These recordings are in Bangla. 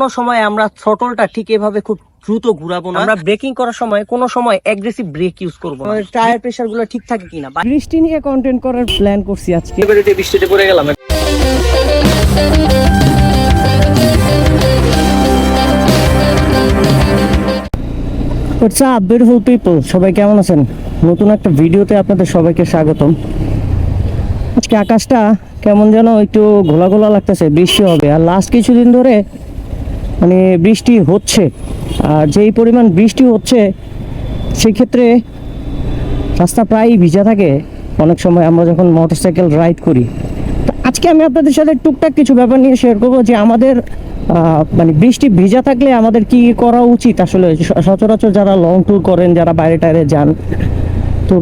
কোনো সময় আমরা থ্রটলটা ঠিক এভাবে খুব দ্রুত ঘুরাবো না। আমরা ব্রেকিং করার সময় কোনো সময় অ্যাগ্রেসিভ ব্রেক ইউজ করব না। টায়ার প্রেসারগুলো ঠিক থাকে কিনা? বৃষ্টি নিয়ে কন্টেন্ট করার প্ল্যান করছি আজকে। এবারে বৃষ্টিতে পড়ে গেলাম হোয়াটসঅ্যাপ বিউটিফুল পিপল সবাই কেমন আছেন? নতুন একটা ভিডিওতে আপনাদের সবাইকে স্বাগতম। আজকে আকাশটা কেমন যেন একটু ঘোলা ঘোলা লাগতেছে বৃষ্টি হবে। আর লাস্ট কিছুদিন ধরে মানে বৃষ্টি হচ্ছে, আর যেই পরিমাণ বৃষ্টি হচ্ছে, সেই ক্ষেত্রে রাস্তা প্রায়ই ভিজা থাকে। অনেক সময় আমরা যখন মোটরসাইকেল রাইড করি। তো আজকে আমি আপনাদের সাথে টুকটাক কিছু ব্যাপার নিয়ে শেয়ার করব যে আমাদের মানে বৃষ্টি ভিজা থাকলে আমাদের কি করা উচিত? আসলে সচরাচর যারা লং ট্যুর করেন, যারা বাইরে টাইরে যান, তো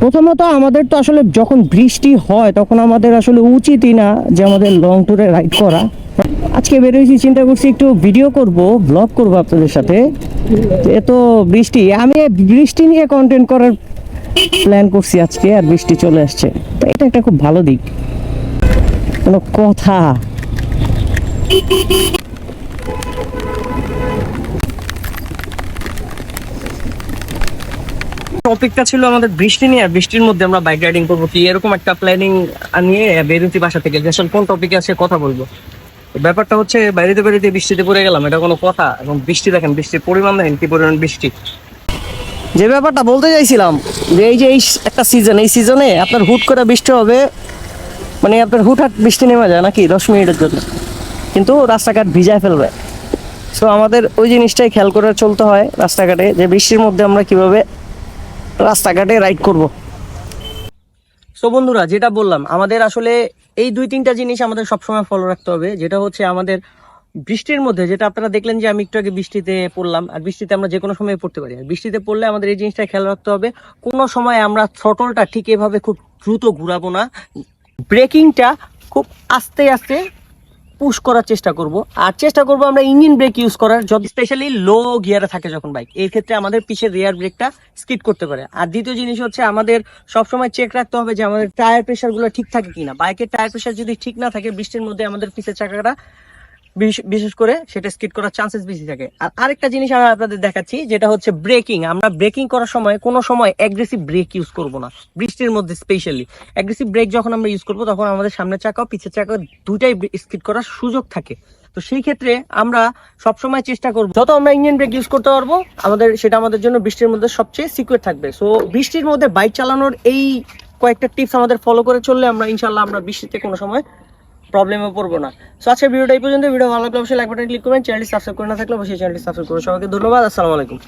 প্রথমত আমাদের তো আসলে যখন বৃষ্টি হয়, তখন আমাদের আসলে উচিতই না যে আমাদের লং ট্যুরে রাইড করা। আজকে বেরোয়েছি চিন্তা করছি একটু ভিডিও করব ব্লগ করব আপনাদের সাথে। এত বৃষ্টি, আমি বৃষ্টি নিয়ে কন্টেন্ট করার প্ল্যান করছি আজকে, আর বৃষ্টি চলে আসছে। তো এটা একটা খুব ভালো দিক। কোনো কথা। টপিকটা ছিল আমাদের বৃষ্টি নিয়ে বৃষ্টির মধ্যে আমরা বাইক রাইডিং করব কি, এরকম একটা প্ল্যানিং নিয়ে বেরোচ্ছি বাসা থেকে। যে কোন টপিকে আছে কথা বলব? ব্যাপারটা হচ্ছে বাইরেতে বাইরেতে বৃষ্টিতে পড়ে গেলাম, এটা কোনো কথা। এবং বৃষ্টি দেখেন, বৃষ্টির পরিমাণ দেখেন, কি পরিমাণ বৃষ্টি। যে ব্যাপারটা বলতে চাইছিলাম, যে এই যে এই একটা সিজন এই সিজনে আপনার হুট করে বৃষ্টি হবে মানে আপনার হুটহাট বৃষ্টি নেমে যায় নাকি দশ মিনিটের জন্য? কিন্তু রাস্তাঘাট ভিজায় ফেলবে। সো আমাদের ওই জিনিসটাই খেয়াল করে চলতে হয় রাস্তাঘাটে, যে বৃষ্টির মধ্যে আমরা কীভাবে রাস্তাঘাটে রাইড করব। তো বন্ধুরা, যেটা বললাম, আমাদের আসলে এই দুই তিনটা জিনিস আমাদের সবসময় ফলো রাখতে হবে। যেটা হচ্ছে আমাদের বৃষ্টির মধ্যে, যেটা আপনারা দেখলেন যে আমি একটু আগে বৃষ্টিতে পড়লাম, আর বৃষ্টিতে আমরা যে কোনো সময় পড়তে পারি। আর বৃষ্টিতে পড়লে আমাদের এই জিনিসটা খেয়াল রাখতে হবে, কোনো সময় আমরা থ্রটলটা ঠিক এভাবে খুব দ্রুত ঘুরাবো না। ব্রেকিংটা খুব আস্তে আস্তে পুশ করার চেষ্টা করব। আর চেষ্টা করব আমরা ইঞ্জিন ব্রেক ইউজ করার, যত স্পেশালি লো গিয়ারে থাকে যখন বাইক এই ক্ষেত্রে আমাদের পিছের রিয়ার ব্রেকটা স্কিড করতে পারে। আর দ্বিতীয় জিনিস হচ্ছে আমাদের সবসময় চেক রাখতে হবে যে আমাদের টায়ার প্রেশারগুলো ঠিক থাকে কিনা। বাইকের টায়ার প্রেশার যদি ঠিক না থাকে, বৃষ্টির মধ্যে আমাদের পিছের চাকাটা বিশেষ করে সেটা স্কিড করার চান্সেস বেশি থাকে। আর আরেকটা জিনিস আমি আপনাদের দেখাচ্ছি, যেটা হচ্ছে ব্রেকিং আমরা ব্রেকিং করার সময়, কোনো সময় অ্যাগ্রেসিভ ব্রেক ইউজ করব না। বৃষ্টির মধ্যে স্পেশালি অ্যাগ্রেসিভ ব্রেক যখন আমরা ইউজ করব, তখন আমাদের সামনের চাকা পিছের চাকা দুইটাই স্কিড করার সুযোগ থাকে। তো সেই ক্ষেত্রে আমরা সবসময় চেষ্টা করব, যত আমরা ইঞ্জিন ব্রেক ইউজ করতে পারব, আমাদের, সেটা আমাদের জন্য বৃষ্টির মধ্যে সবচেয়ে সিকিউর থাকবে। সো বৃষ্টির মধ্যে বাইক চালানোর এই কয়েকটা টিপস আমাদের ফলো করে চললে আমরা ইনশাল্লাহ আমরা বৃষ্টিতে কোনো সময় প্রবলেমে পড়ব না। সো আজকে ভিডিওটা এই পর্যন্ত। ভিডিও ভালো লাগলে অবশ্যই লাইক বাটন ক্লিক করবেন। চ্যানেলটি সাবস্ক্রাইব করে না থাকলে অবশ্যই চ্যানেলটি সাবস্ক্রাইব করুন সবাইকে ধন্যবাদ। আসসালামু আলাইকুম।